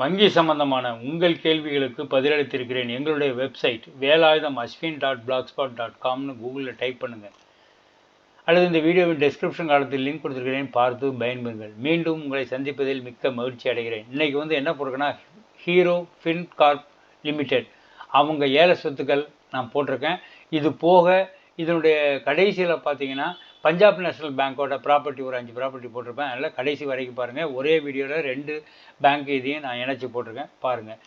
வங்கி சம்பந்தமான உங்கள் கேள்விகளுக்கு பதிலளித்திருக்கிறேன். எங்களுடைய website Velayutham Ashwin dot blog spot dot காம்னு கூகுளில் டைப் பண்ணுங்கள் அல்லது இந்த வீடியோவின் டெஸ்கிரிப்ஷன் காலத்தில் லிங்க் கொடுத்துருக்கிறேன். பார்த்து பயன்பெறுங்கள். மீண்டும் உங்களை சந்திப்பதில் மிக்க மகிழ்ச்சி அடைகிறேன். இன்றைக்கி வந்து என்ன போட்டிருக்கேன்னா ஹீரோ ஃபின் கார்ப் லிமிடெட் அவங்க ஏழை சொத்துக்கள் நான் போட்டிருக்கேன். இது போக இதனுடைய கடைசியில் பார்த்தீங்கன்னா பஞ்சாப் நேஷனல் பேங்க்கோட ப்ராப்பர்ட்டி ஒரு அஞ்சு ப்ராப்பர்ட்டி போட்டிருப்பேன். அதில் கடைசி வரைக்கும் பாருங்கள் ஒரே வீடியோவில் ரெண்டு பேங்க் இதையும் நான் இணைச்சி போட்டிருக்கேன். பாருங்கள்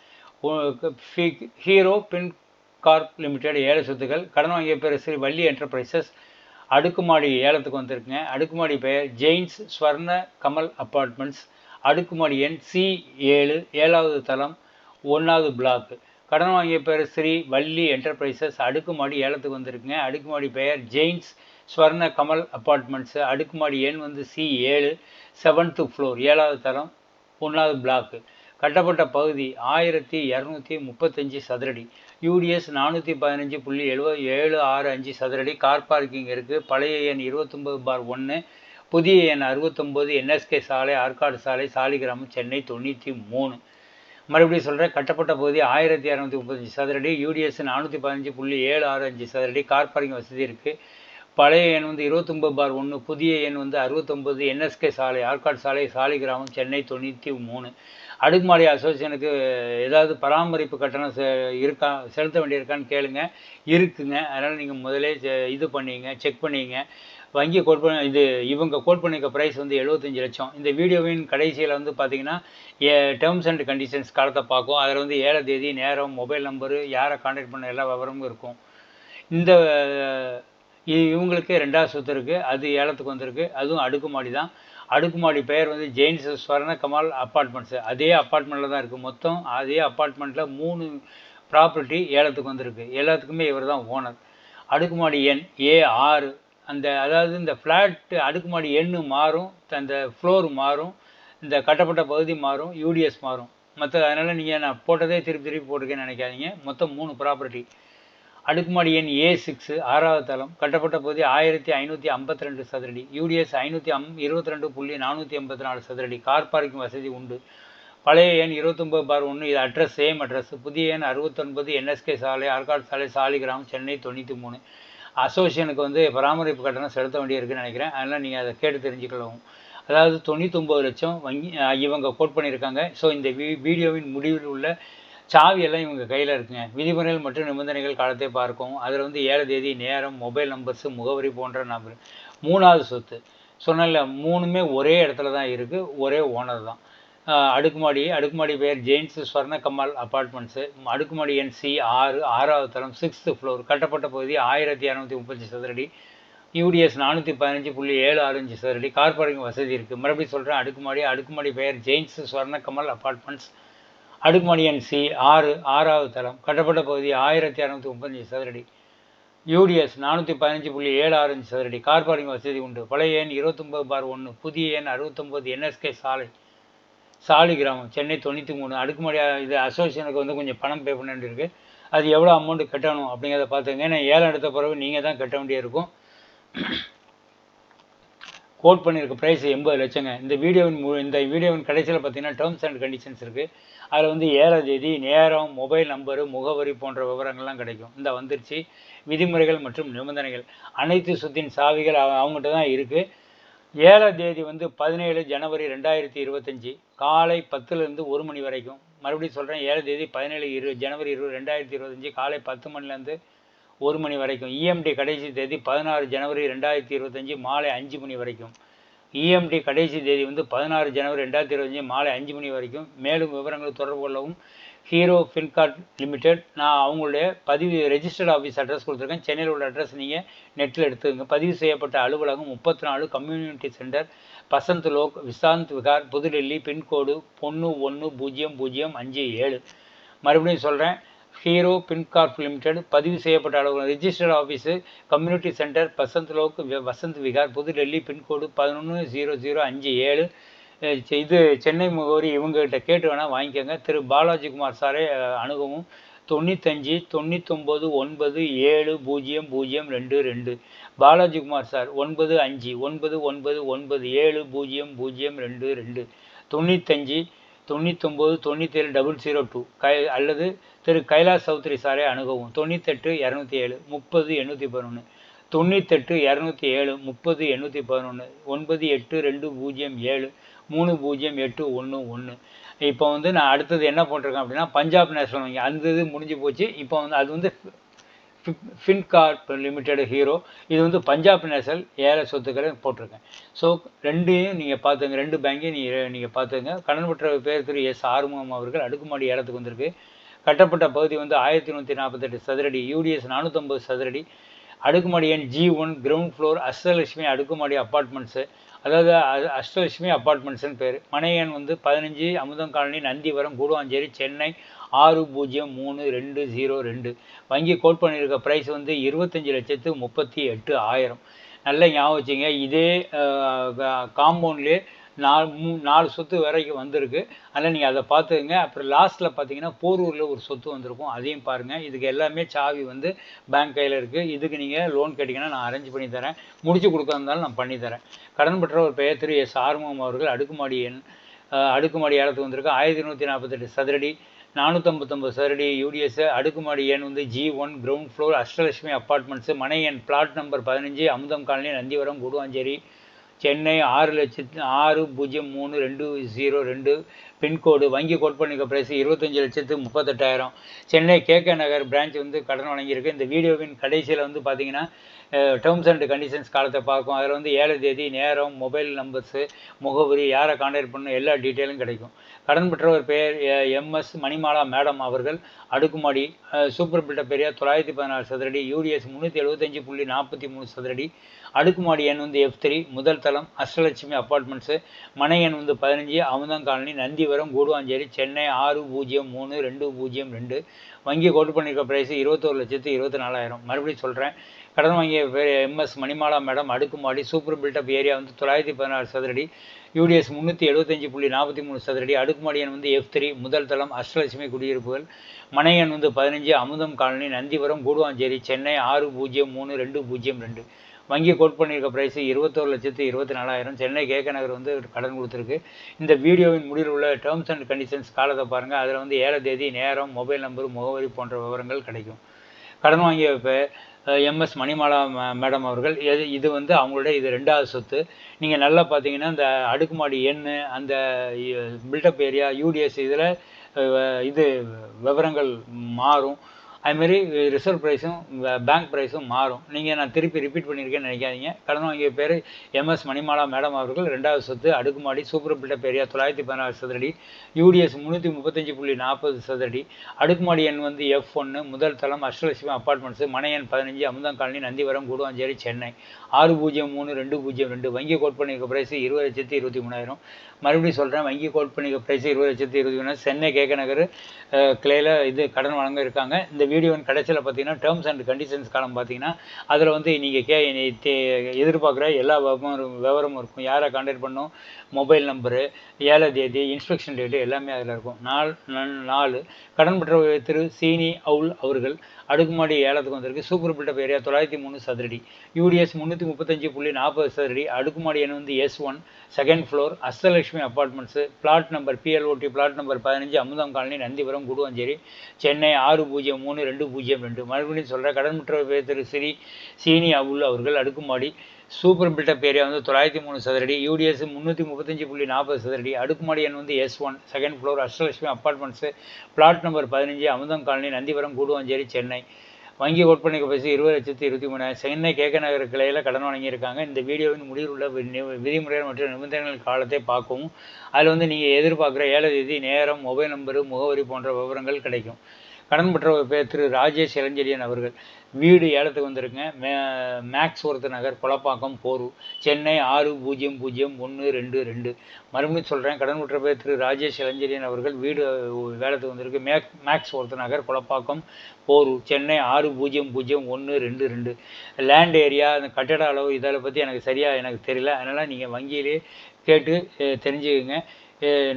ஹீரோ பின் கார்ப் லிமிடெட் ஏழை சொத்துக்கள். கடன் வாங்கிய பேர் ஸ்ரீ வள்ளி என்டர்பிரைசஸ் அடுக்குமாடி ஏலத்துக்கு வந்திருக்குங்க. அடுக்குமாடி பெயர் ஜெயின்ஸ் ஸ்வர்ண கமல் அப்பார்ட்மெண்ட்ஸ் அடுக்குமாடி எண் சி ஏழு. ஏழாவது தளம் ஒன்றாவது பிளாக் கடன் வாங்கிய பேர் ஸ்ரீ வள்ளி என்டர்பிரைசஸ் அடுக்குமாடி ஏலத்துக்கு வந்திருக்குங்க. அடுக்குமாடி பெயர் ஜெயின்ஸ் ஸ்வர்ண கமல் அப்பார்ட்மெண்ட்ஸு. அடுக்குமாடி எண் வந்து சி ஏழு செவன்த்து ஃப்ளோர் ஏழாவது தரம் ஒன்றாவது பிளாக்கு கட்டப்பட்ட பகுதி ஆயிரத்தி இரநூத்தி முப்பத்தஞ்சு சதுரடி. யூடிஎஸ் நானூற்றி பதினஞ்சு புள்ளி எழுபது ஏழு ஆறு அஞ்சு சதுரடி. கார் பார்க்கிங் இருக்குது பழைய எண் இருபத்தொம்பது பார் ஒன்று புதிய எண் அறுபத்தொம்போது என்எஸ்கே சாலை ஆற்காடு சாலை சாலிகிராமம் சென்னை தொண்ணூற்றி மூணு. மறுபடியும் சொல்கிறேன் கட்டப்பட்ட பகுதி ஆயிரத்தி இரநூத்தி முப்பத்தஞ்சு சதுரடி. யூடிஎஸ் நானூற்றி பதினஞ்சு புள்ளி ஏழு ஆறு அஞ்சு சதுரடி. கார் பார்க்கிங் வசதி இருக்குது பழைய எண் வந்து இருபத்தொம்பது பார் ஒன்று புதிய எண் வந்து அறுபத்தொம்பது என்எஸ்கே சாலை ஆற்காடு சாலை சாலிகிராமம் சென்னை தொண்ணூற்றி மூணு. அடுக்குமாடி அசோசியனுக்கு ஏதாவது பராமரிப்பு கட்டணம் செ இருக்கா செலுத்த வேண்டியிருக்கான்னு கேளுங்க. இருக்குங்க. அதனால் நீங்கள் முதலே இது பண்ணிங்க செக் பண்ணிங்க. வங்கி கோட் பண்ண இது இவங்க கோட் பண்ணிக்க ப்ரைஸ் வந்து எழுபத்தஞ்சு லட்சம். இந்த வீடியோவின் கடைசியில் வந்து பார்த்தீங்கன்னா டேர்ம்ஸ் அண்ட் கண்டிஷன்ஸ் காலத்தை பார்க்கும் அதில் வந்து ஏழை தேதி நேரம் மொபைல் நம்பரு யாரை காண்டாக்ட் பண்ண எல்லா விவரமும் இருக்கும். இந்த இவங்களுக்கு ரெண்டாவது சொத்து இருக்குது அது ஏலத்துக்கு வந்திருக்கு. அதுவும் அடுக்குமாடி தான். அடுக்குமாடி பெயர் வந்து ஜெயின்ஸ் ஸ்வர்ண கமால் அப்பார்ட்மெண்ட்ஸு. அதே அப்பார்ட்மெண்ட்டில் தான் இருக்குது மொத்தம். அதே அப்பார்ட்மெண்ட்டில் மூணு ப்ராப்பர்ட்டி ஏலத்துக்கு வந்திருக்கு. எல்லாத்துக்குமே இவர் தான் ஓனர். அடுக்குமாடி எண் ஏ ஆறு. அந்த அதாவது இந்த ஃப்ளாட்டு அடுக்குமாடி எண்ணு மாறும் அந்த ஃப்ளோர் மாறும் இந்த கட்டப்பட்ட பகுதி மாறும் யூடிஎஸ் மாறும். மற்ற அதனால் நீங்கள் நான் போட்டதே திருப்பி திருப்பி போட்டிருக்கேன்னு நினைக்காதீங்க. மொத்தம் மூணு ப்ராப்பர்ட்டி. அடுக்குமாடி எண் ஏ சிக்ஸு ஆறாவது தளம் கட்டப்பட்ட பகுதி ஆயிரத்தி ஐநூற்றி ஐம்பத்தி ரெண்டு சதுரடி யூடிஎஸ் ஐநூற்றி அம் இருபத்தி ரெண்டு புள்ளி நானூற்றி எண்பத்தி நாலு சதுரடி கார் பார்க்கிங் வசதி உண்டு. பழைய எண் இருபத்தொம்பது பார் ஒன்று இது அட்ரஸ் சேம் அட்ரஸ் புதிய எண் அறுபத்தொன்பது என்எஸ்கே சாலை ஆற்காடு சாலை சாலிகிராம் சென்னை தொண்ணூற்றி மூணு. அசோசியனுக்கு வந்து பராமரிப்பு கட்டணம் செலுத்த வேண்டியிருக்குன்னு நினைக்கிறேன். அதனால் நீங்கள் அதை கேட்டு தெரிஞ்சுக்கலாம் அதாவது தொண்ணூத்தொம்பது லட்சம் வங்கி இவங்க கோட் பண்ணியிருக்காங்க. ஸோ இந்த வீ வீடியோவின் முடிவில் உள்ள சாவி எல்லாம் இவங்க கையில் இருக்குங்க. விதிமுறைகள் மற்றும் நிபந்தனைகள் காலத்தை பார்க்கும். அதில் வந்து ஏழை தேதி நேரம் மொபைல் நம்பர்ஸு முகவரி போன்ற நம்பர் மூணாவது சொத்து. சொன்னல மூணுமே ஒரே இடத்துல தான் இருக்குது ஒரே ஓனர் தான். அடுக்குமாடி அடுக்குமாடி பேர் ஜெயின்ஸ் ஸ்வர்ண கமால் அப்பார்ட்மெண்ட்ஸு அடுக்குமாடி எண் சி ஆறு ஆறாவது தளம் சிக்ஸ்த்து ஃப்ளோர் கட்டப்பட்ட பகுதி ஆயிரத்தி இரநூத்தி முப்பத்தஞ்சு சதுரடி. யூடிஎஸ் நானூற்றி பதினஞ்சு புள்ளி ஏழு ஆறு அஞ்சு சதுரடி. கார் பார்க்கிங் வசதி இருக்குது மறுபடியும் சொல்கிறேன் அடுக்குமாடி அடுக்குமாடி பெயர் ஜெயின்ஸ் ஸ்வர்ண கமல் அப்பார்ட்மெண்ட்ஸ் அடுக்குமாடி எண் சி ஆறு ஆறாவது தளம் கட்டப்பட்ட பகுதி ஆயிரத்தி அறநூற்றி முப்பத்தஞ்சு சதுரடி. யூடிஎஸ் நானூற்றி பதினஞ்சு புள்ளி ஏழு ஆறு அஞ்சு சதுரடி. கார் பார்க்கிங் வசதி உண்டு. பழைய எண் இருபத்தொம்பது பார் ஒன்று புதிய எண் அறுபத்தொம்பது என்எஸ்கே சாலை. சாலி கிராமம் சென்னை தொண்ணூற்றி மூணு. அடுக்குமாடி இது அசோசியேஷனுக்கு வந்து கொஞ்சம் பணம் பே பண்ண வேண்டியிருக்கு. அது எவ்வளோ அமௌண்ட்டு கட்டணும் அப்படிங்கிறத பார்த்துங்க ஏன்னா ஏழை எடுத்த பிறகு நீங்கள் தான் கட்ட வேண்டியிருக்கும். கோட் பண்ணியிருக்க ப்ரைஸ் எண்பது லட்சங்க. இந்த வீடியோவின் மு இந்த வீடியோவின் கடைசியில் பார்த்தீங்கன்னா டேர்ம்ஸ் அண்ட் கண்டிஷன்ஸ் இருக்குது அதில் வந்து ஏற தேதி நேரம் மொபைல் நம்பரு முகவரி போன்ற விவரங்கள்லாம் கிடைக்கும். இந்த வந்துருச்சு. விதிமுறைகள் மற்றும் நிபந்தனைகள் அனைத்து சுத்தின் சாவிகள் அவங்ககிட்ட தான் இருக்குது ஏழாம் தேதி வந்து பதினேழு ஜனவரி ரெண்டாயிரத்தி இருபத்தஞ்சி. காலை பத்துலேருந்து ஒரு மணி வரைக்கும். மறுபடியும் சொல்கிறேன் ஏழாம் தேதி பதினேழு இரு ஜனவரி இருபது ரெண்டாயிரத்தி இருபத்தஞ்சி. காலை பத்து மணிலேருந்து ஒரு மணி வரைக்கும். இஎம்டி கடைசி தேதி பதினாறு ஜனவரி ரெண்டாயிரத்தி இருபத்தஞ்சி மாலை அஞ்சு மணி வரைக்கும். இஎம்டி கடைசி தேதி வந்து பதினாறு ஜனவரி ரெண்டாயிரத்தி இருபத்தஞ்சி மாலை அஞ்சு மணி வரைக்கும். மேலும் விவரங்களை தொடர்பு கொள்ளவும். ஹீரோ ஃபின்கார்ட் லிமிடெட் நான் அவங்களுடைய பதிவு ரெஜிஸ்டர்ட் ஆஃபீஸ் அட்ரஸ் கொடுத்துருக்கேன். சென்னையில் உள்ள அட்ரஸ் நீங்கள் நெட்டில் எடுத்துக்கங்க. பதிவு செய்யப்பட்ட அலுவலகம் முப்பத்தி நாலு கம்யூனிட்டி சென்டர் பசந்த் லோக் விசாந்த் விகார் புதுடெல்லி பின்கோடு ஒன்று ஒன்று பூஜ்ஜியம் பூஜ்ஜியம் அஞ்சு ஏழு. மறுபடியும் சொல்கிறேன் ஹீரோ பின்கார்ப் லிமிடெட் பதிவு செய்யப்பட்ட அலுவலகம் registered office community centre Basant Lok Vasant Vihar புதுடெல்லி பின்கோடு பதினொன்று ஜீரோ ஜீரோ அஞ்சு ஏழு. இது சென்னை முகவரி இவங்ககிட்ட கேட்டு வேணால் வாங்கிக்கோங்க. திரு. பாலாஜி குமார் சாரை அணுகவும். தொண்ணூத்தஞ்சு தொண்ணூத்தொம்பது ஒன்பது ஏழு பூஜ்ஜியம் பூஜ்ஜியம் ரெண்டு ரெண்டு. பாலாஜி குமார் சார் ஒன்பது அஞ்சு. ஒன்பது ஒன்பது ஒன்பது ஏழு பூஜ்ஜியம் பூஜ்ஜியம் ரெண்டு ரெண்டு. தொண்ணூத்தஞ்சு தொண்ணூத்தொம்பது தொண்ணூத்தேழு டபுள் ஜீரோ டூ கை அல்லது திரு கைலாஷ் சௌத்ரி சாரை அணுகவும். தொண்ணூத்தெட்டு இரநூத்தி ஏழு முப்பது எண்ணூற்றி பதினொன்று தொண்ணூத்தெட்டு இரநூத்தி ஏழு முப்பது எண்ணூற்றி பதினொன்று ஒன்பது எட்டு ரெண்டு பூஜ்ஜியம் ஏழு. மூணு பூஜ்ஜியம் எட்டு ஒன்று ஒன்று. இப்போ வந்து நான் அடுத்தது என்ன போட்டிருக்கேன் அப்படின்னா பஞ்சாப் நேஷனல் வங்கி அந்த இது முடிஞ்சு போச்சு. இப்போ வந்து அது வந்து ஃபின்கார்ப் லிமிடெட் ஹீரோ இது வந்து பஞ்சாப் நேஷனல் ஏழை சொத்துக்களை போட்டிருக்கேன். ஸோ ரெண்டையும் நீங்கள் பார்த்துங்க. ரெண்டு பேங்கையும் நீங்கள் நீங்கள் பார்த்துங்க. கடன் பெற்ற பேர் திரு எஸ் ஆறுமுகம் அவர்கள் அடுக்குமாடி ஏலத்துக்கு வந்திருக்கு. கட்டப்பட்ட பகுதி வந்து ஆயிரத்தி நூற்றி நாற்பத்தெட்டு சதுரடி யூடிஎஸ் நானூற்றம்பது சதுரடி. அடுக்குமாடி எண் G one ground floor Ashtalakshmi அடுக்குமாடி அப்பார்ட்மெண்ட்ஸு அதாவது அ- அஷ்டலட்சுமி அப்பார்ட்மெண்ட்ஸ்னு பேர். மனையன் வந்து பதினஞ்சு அமுதம் காலனி நந்திவரம் கூடுவாஞ்சேரி சென்னை ஆறு பூஜ்ஜியம் மூணு ரெண்டு ஜீரோ ரெண்டு. வங்கி கோட் பண்ணியிருக்க ப்ரைஸ் வந்து இருபத்தஞ்சி லட்சத்து முப்பத்தி எட்டு ஆயிரம். நல்ல ஞாபகம் வச்சுங்க. இதே காம்பவுண்ட்லேயே நாலு மூ நாலு சொத்து வரைக்கும் வந்திருக்கு. அதனால் நீங்கள் அதை பார்த்துக்கங்க. அப்புறம் லாஸ்ட்டில் பார்த்தீங்கன்னா போரூரில் ஒரு சொத்து வந்திருக்கும். அதையும் பாருங்கள் இதுக்கு எல்லாமே சாவி வந்து பேங்க் கையில் இருக்குது இதுக்கு நீங்கள் லோன் கேட்டிங்கன்னா நான் அரேஞ்ச் பண்ணி தரேன். முடிச்சு கொடுக்கறதாலும் நான் பண்ணித்தரேன் கடன் பெற்ற ஒரு பெயர் திரு எஸ். ஆறுமுகம் அவர்கள் அடுக்குமாடி எண் அடுக்குமாடி ஏலத்துக்கு வந்திருக்கு. ஆயிரத்தி நூற்றி நாற்பத்தெட்டு சதுரடி நானூற்றம்பத்தொம்பது சதுரடி யூடிஎஸ் அடுக்குமாடி எண் வந்து G one ground floor Ashtalakshmi apartments மனை எண் பிளாட் நம்பர் பதினஞ்சு அமுதம் காலனி நந்திவரம் குடுவாஞ்சேரி சென்னை ஆறு லட்சத்து ஆறு பூஜ்ஜியம் மூணு ரெண்டு ஜீரோ ரெண்டு பின்கோடு வங்கி கோட்பண்ணிக்க பிரைஸ் இருபத்தஞ்சி லட்சத்து முப்பத்தெட்டாயிரம். சென்னை கேகே நகர் பிரான்ச் வந்து கடன் வழங்கியிருக்கு இந்த வீடியோவின் கடைசியில் வந்து பார்த்தீங்கன்னா டேர்ம்ஸ் அண்ட் கண்டிஷன்ஸ் காலத்தை பார்க்கும். அதில் வந்து ஏழு தேதி நேரம் மொபைல் நம்பர்ஸு முகவரி யாரை கான்டாக்ட் பண்ணணும் எல்லா டீட்டெயிலும் கிடைக்கும். கடன் பெற்றவர் பெயர் எம்எஸ் மணிமாலா மேடம் அவர்கள் அடுக்குமாடி சூப்பர் பில்டர் பெரியார் தொள்ளாயிரத்தி பதினாறு சதுரடி யூடிஎஸ் முந்நூற்றி எழுபத்தஞ்சு புள்ளி நாற்பத்தி மூணு சதுரடி அடுக்குமாடி எண் வந்து எஃப் த்ரீ முதல் தளம் அஷ்டலட்சுமி அப்பார்ட்மெண்ட்ஸு மனை எண் வந்து பதினஞ்சு அமுதம் காலனி காஞ்சிபுரம் கூடுவாஞ்சேரி சென்னை ஆறு பூஜ்ஜியம் மூணு ரெண்டு பூஜ்ஜியம் ரெண்டு. வங்கி கோட் பண்ணியிருக்க ப்ரைஸ் இருபத்தோரு லட்சத்து இருபத்தி நாலாயிரம் மறுபடியும் சொல்கிறேன் கடன் வாங்கிய எம்எஸ் மணிமாலா மேடம் அடுக்குமாடி சூப்பர் பில்டப் ஏரியா வந்து தொள்ளாயிரத்தி பதினாறு சதுரடி. யூடிஎஸ் முந்நூற்றி எழுபத்தஞ்சு புள்ளி நாற்பத்தி மூணு சதுரடி. அடுக்குமாடி எண் வந்து எஃப் த்ரீ முதல் தளம் அஷ்டலட்சுமி குடியிருப்புகள். மனை எண் வந்து பதினஞ்சு அமுதம் காலனி நந்திவரம் கூடுவாஞ்சேரி சென்னை ஆறு பூஜ்ஜியம் மூணு ரெண்டு பூஜ்ஜியம் ரெண்டு. வங்கி கோட் பண்ணியிருக்க ப்ரைஸு இருபத்தோரு லட்சத்து இருபத்தி நாலாயிரம் சென்னை கேக நகர் வந்து கடன் கொடுத்துருக்கு. இந்த வீடியோவின் முடிவில் உள்ள டேர்ம்ஸ் அண்ட் கண்டிஷன்ஸ் காலத்தை பாருங்கள் அதில் வந்து ஏழை தேதி நேரம் மொபைல் நம்பர் முகவரி போன்ற விவரங்கள் கிடைக்கும். கடன் வாங்கிய எம்எஸ் மணிமாலா மேடம் அவர்கள் எது இது வந்து அவங்களுடைய இது ரெண்டாவது சொத்து. நீங்கள் நல்லா பார்த்தீங்கன்னா இந்த அடுக்குமாடி எண் அந்த பில்டப் ஏரியா யூடிஎஸ் இதில் இது விவரங்கள் மாறும். அதுமாரி ரிசர்வ் ப்ரைஸும் பேங்க் ப்ரைஸும் மாறும். நீங்கள் நான் திருப்பி ரிப்பீட் பண்ணியிருக்கேன்னு நினைக்காதீங்க. கடன் வாங்கிய பேர் எம்எஸ் மணிமாலா மேடம் அவர்கள் ரெண்டாவது சொத்து அடுக்குமாடி சூப்பர் பில்டப் ஏரியா தொள்ளாயிரத்தி பதினாறு சதுரடி யூடிஎஸ் முந்நூற்றி முப்பத்தஞ்சு புள்ளி நாற்பது சதுரடி அடுக்குமாடி எண் வந்து எஃப் ஒன்று முதல் தளம் அஷ்டலட்சுமி அப்பார்ட்மெண்ட்ஸு மனை எண் பதினஞ்சு அமுதம் காலனி நந்திவரம் கூடுவாஞ்சேரி சென்னை. ஆறு பூஜ்ஜியம் மூணு ரெண்டு பூஜ்ஜியம் ரெண்டு. வங்கி கோட் பண்ணிக்க ப்ரைஸ் இருபது லட்சத்தி இருபத்தி மூணாயிரம். மறுபடியும் சொல்கிறேன் வங்கி கோட் பண்ணிக்க ப்ரைஸ் இருபது லட்சத்தி இருபத்தி மூணாயிரம். சென்னை கேக்க நகர் கிளையில் இது கடன் வழங்க இருக்காங்க. இந்த வீடியோவின் கடைசியில் பார்த்தீங்கன்னா டேர்ம்ஸ் அண்ட் கண்டிஷன்ஸ் காலம் பார்த்தீங்கன்னா அதில் வந்து நீங்கள் கே தே- எதிர்பார்க்குற எல்லா விவரம் விவரமும் இருக்கும். யாரை கான்டாக்ட் பண்ணணும்? மொபைல் நம்பரு ஏழை தேதி இன்ஸ்பெக்ஷன் டேட்டு எல்லாமே அதில் இருக்கும். நாலு நாலு. கடன் பெற்ற திரு சீனி அவுல் அவர்கள் அடுக்குமாடி ஏலத்துக்கு வந்திருக்கு. சூப்பர் பில்டப் ஏரியா தொள்ளாயிரத்தி மூணு சதுரடி. யூடிஎஸ் முந்நூற்றி முப்பத்தஞ்சு புள்ளி நாற்பது சதுரடி. அடுக்குமாடி எண் வந்து S one second floor Ashtalakshmi apartments plot number P L O T plot number பதினஞ்சு அமுதம் காலனி நந்திபுரம் குடுவஞ்சேரி சென்னை ஆறு பூஜ்ஜியம் மூணு ரெண்டு பூஜ்ஜியம் ரெண்டு. மறுபடியும் சொல்கிற கடன் முற்ற பேர் திரு ஸ்ரீ சீனி அவுல் அவர்கள் அடுக்குமாடி சூப்பர் பில்டப் ஏரியா வந்து தொள்ளாயிரத்தி மூணு சதுரடி யூடிஎஸ் முந்நூற்றி முப்பத்தஞ்சு புள்ளி நாற்பது சதுரடி அடுக்குமாடி எண் வந்து S one second floor Ashtalakshmi apartments plot number பதினஞ்சு அமுதம் காலனி நந்திபுரம் கூடுவாஞ்சேரி சென்னை. வங்கி ஒப்பனைக்கு பேசி இருபது லட்சத்தி இருபத்தி மூணாயிரம். சென்னை கேக நகர் கிளையில் கடன் வழங்கியிருக்காங்க இந்த வீடியோவின் முடிவில் உள்ள விதிமுறைகள் மற்றும் நிபந்தனைகள் காலத்தை பார்க்கவும். அதில் வந்து நீங்கள் எதிர்பார்க்குற ஏழை தேதி நேரம் மொபைல் நம்பரு முகவரி போன்ற விவரங்கள் கிடைக்கும். கடன் பெற்ற பேர் திரு ராஜேஷ் இளஞ்செழியன் அவர்கள் வீடு ஏலத்துக்கு வந்திருக்குங்க மே மேக்ஸ் ஒருத்த நகர் கொலப்பாக்கம் போரூர் சென்னை ஆறு பூஜ்ஜியம் பூஜ்ஜியம் ஒன்று ரெண்டு ரெண்டு. மறுபடியும் சொல்கிறேன் கடன் பெற்ற பேர் திரு ராஜேஷ் இளஞ்செழியன் அவர்கள் வீடு வேலத்துக்கு வந்திருக்கு. மேக் மேக்ஸ் ஒருத்த நகர் கொலப்பாக்கம் போரூர் சென்னை ஆறு பூஜ்ஜியம் பூஜ்ஜியம் ஒன்று ரெண்டு ரெண்டு. லேண்ட் ஏரியா அந்த கட்டட அளவு இதில் பற்றி எனக்கு சரியாக எனக்கு தெரியல. அதனால் நீங்கள் வங்கியிலே கேட்டு தெரிஞ்சுக்கோங்க.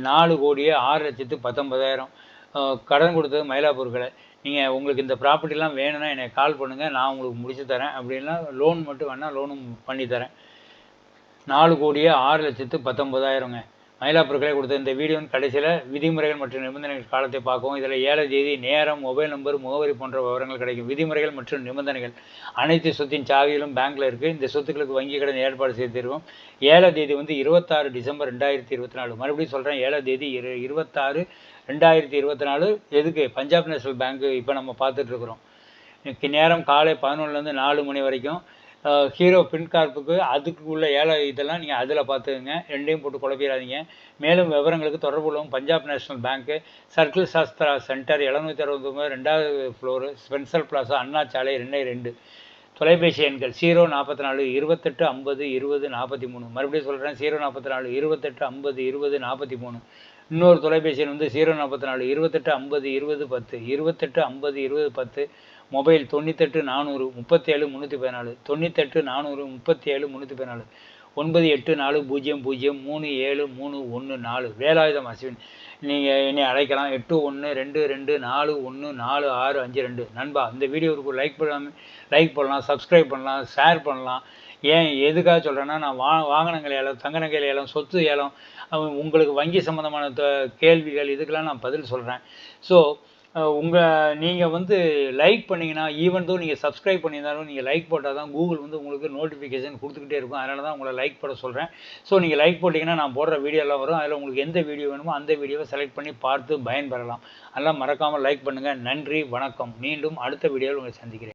நாலு கோடியே ஆறு லட்சத்து பத்தொன்பதாயிரம். கடன் கொடுத்தது மயிலாப்பூர்களை நீங்கள் உங்களுக்கு இந்த ப்ராப்பர்ட்டிலாம் வேணும்னா என்னை கால் பண்ணுங்கள் நான் உங்களுக்கு முடிச்சு தரேன். அப்படின்னா லோன் மட்டும் வேணால் லோனும் பண்ணி தரேன். நாலு கோடியே ஆறு லட்சத்து பத்தொம்பதாயிரங்க மயிலாப்பூர்களை கொடுத்த இந்த வீடியோவின் கடைசியில் விதிமுறைகள் மற்றும் நிபந்தனைகள் காலத்தை பார்க்கவும் இதில் ஏழை தேதி நேரம் மொபைல் நம்பர் முகவரி போன்ற விவரங்கள் கிடைக்கும். விதிமுறைகள் மற்றும் நிபந்தனைகள். அனைத்து சொத்தின் சாவியிலும் பேங்க்கில் இருக்குது இந்த சொத்துக்களுக்கு வங்கி கடன் ஏற்பாடு செய்து தருவோம். ஏழை தேதி வந்து இருபத்தாறு டிசம்பர் ரெண்டாயிரத்தி இருபத்தி நாலு. மறுபடியும் சொல்கிறேன் ஏழை தேதி இரு இருபத்தாறு ரெண்டாயிரத்தி இருபத்தி நாலு எதுக்கு? பஞ்சாப் நேஷனல் பேங்க்கு இப்போ நம்ம பார்த்துட்ருக்குறோம். இன்னைக்கு நேரம் காலை பதினொன்றுலேருந்து நாலு மணி வரைக்கும். ஹீரோ பின்கார்ப்புக்கு அதுக்கு உள்ள ஏழை இதெல்லாம் நீங்கள் அதில் பார்த்துக்குங்க. ரெண்டையும் போட்டு குழப்பிடாதீங்க. மேலும் விவரங்களுக்கு தொடர்பு உள்ளவங்க பஞ்சாப் நேஷனல் பேங்க்கு சர்க்கிள் சாஸ்திரா சென்டர் எழுநூற்றி அறுபத்தொம்பது ரெண்டாவது ஃப்ளோரு ஸ்பென்சர் பிளாசா அண்ணா சாலை ரெண்டே ரெண்டு. தொலைபேசி எண்கள் ஜீரோ நாற்பத்தி நாலு இருபத்தெட்டு ஐம்பது இருபது நாற்பத்தி மூணு. மறுபடியும் சொல்கிறேன் ஜீரோ நாற்பத்தி நாலு இருபத்தெட்டு ஐம்பது இருபது நாற்பத்தி மூணு. இன்னொரு தொலைபேசி எண் வந்து ஜீரோ நாற்பத்தி நாலு இருபத்தெட்டு ஐம்பது இருபது பத்து. இருபத்தெட்டு ஐம்பது இருபது பத்து. மொபைல் தொண்ணூத்தெட்டு நானூறு முப்பத்தேழு முந்நூற்றி பதினாலு. தொண்ணூத்தெட்டு நானூறு முப்பத்தி ஏழு முந்நூற்றி பதினாலு. ஒன்பது எட்டு நாலு பூஜ்ஜியம் பூஜ்ஜியம் மூணு ஏழு மூணு ஒன்று நாலு. வேலாயுதம் அஸ்வின் நீங்கள் என்னை அழைக்கலாம். எட்டு ஒன்று ரெண்டு ரெண்டு நாலு ஒன்று நாலு ஆறு அஞ்சு ரெண்டு. நண்பா இந்த வீடியோவுக்கு லைக் பண்ணலாம் லைக் பண்ணலாம் சப்ஸ்கிரைப் பண்ணலாம் ஷேர் பண்ணலாம். ஏன் எதுக்காக சொல்கிறேன்னா நான் வா வாகனங்கள் ஏலம் தங்க நகை ஏலம் சொத்து ஏலம் உங்களுக்கு வங்கி சம்மந்தமான கேள்விகள் இதுக்கெல்லாம் நான் பதில் சொல்கிறேன் ஸோ உங்கள் நீங்கள் வந்து லைக் பண்ணிங்கன்னா ஈவன் தோ நீங்கள் சப்ஸ்கிரைப் பண்ணியிருந்தாலும் நீங்கள் லைக் போட்டால் தான் கூகுள் வந்து உங்களுக்கு நோட்டிஃபிகேஷன் கொடுத்துக்கிட்டே இருக்கும். அதனால தான் உங்களை லைக் போட சொல்கிறேன் ஸோ நீங்கள் லைக் போட்டிங்கன்னா நான் போடுற வீடியோலாம் வரும். அதில் உங்களுக்கு எந்த வீடியோ வேணுமோ அந்த வீடியோவை செலக்ட் பண்ணி பார்த்து பயன்பெறலாம். அதெல்லாம் மறக்காமல் லைக் பண்ணுங்கள் நன்றி வணக்கம். மீண்டும் அடுத்த வீடியோவில் உங்களை சந்திக்கிறேன்.